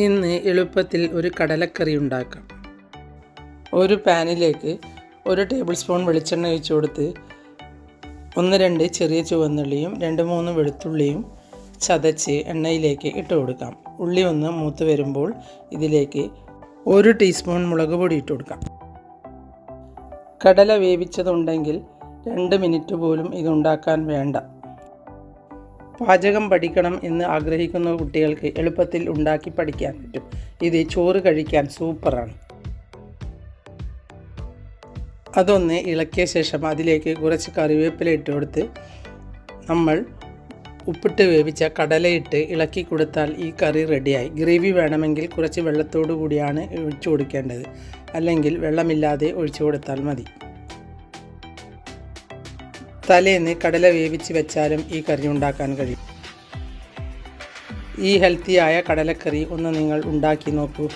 ഇന്ന് എളുപ്പത്തിൽ ഒരു കടലക്കറി ഉണ്ടാക്കാം. ഒരു പാനിലേക്ക് ഒരു ടേബിൾ സ്പൂൺ വെളിച്ചെണ്ണ ഒഴിച്ച് കൊടുത്ത് ഒന്ന് രണ്ട് ചെറിയ ചുവന്നുള്ളിയും രണ്ട് മൂന്ന് വെളുത്തുള്ളിയും ചതച്ച് എണ്ണയിലേക്ക് ഇട്ട് കൊടുക്കാം. ഉള്ളി ഒന്ന് മൂത്ത് വരുമ്പോൾ ഇതിലേക്ക് ഒരു ടീസ്പൂൺ മുളക് പൊടി ഇട്ട് കൊടുക്കാം. കടല വേവിച്ചതുണ്ടെങ്കിൽ രണ്ട് മിനിറ്റ് പോലും ഇതുണ്ടാക്കാൻ വേണ്ട. പാചകം പഠിക്കണം എന്ന് ആഗ്രഹിക്കുന്ന കുട്ടികൾക്ക് എളുപ്പത്തിൽ ഉണ്ടാക്കി പഠിക്കാൻ പറ്റും. ഇത് ചോറ് കഴിക്കാൻ സൂപ്പറാണ്. അതൊന്ന് ഇളക്കിയ ശേഷം അതിലേക്ക് കുറച്ച് കറിവേപ്പില ഇട്ട് കൊടുത്ത് നമ്മൾ ഉപ്പിട്ട് വേവിച്ച കടലയിട്ട് ഇളക്കി കൊടുത്താൽ ഈ കറി റെഡിയായി. ഗ്രേവി വേണമെങ്കിൽ കുറച്ച് വെള്ളത്തോടു കൂടിയാണ് ഒഴിച്ചു കൊടുക്കേണ്ടത്. അല്ലെങ്കിൽ വെള്ളമില്ലാതെ ഒഴിച്ചു കൊടുത്താൽ മതി. തലേന്ന് കടല വേവിച്ച് വെച്ചാലും ഈ കറി ഉണ്ടാക്കാൻ കഴിയും. ഈ ഹെൽത്തിയായ കടലക്കറി ഒന്ന് നിങ്ങൾ ഉണ്ടാക്കി നോക്കൂ.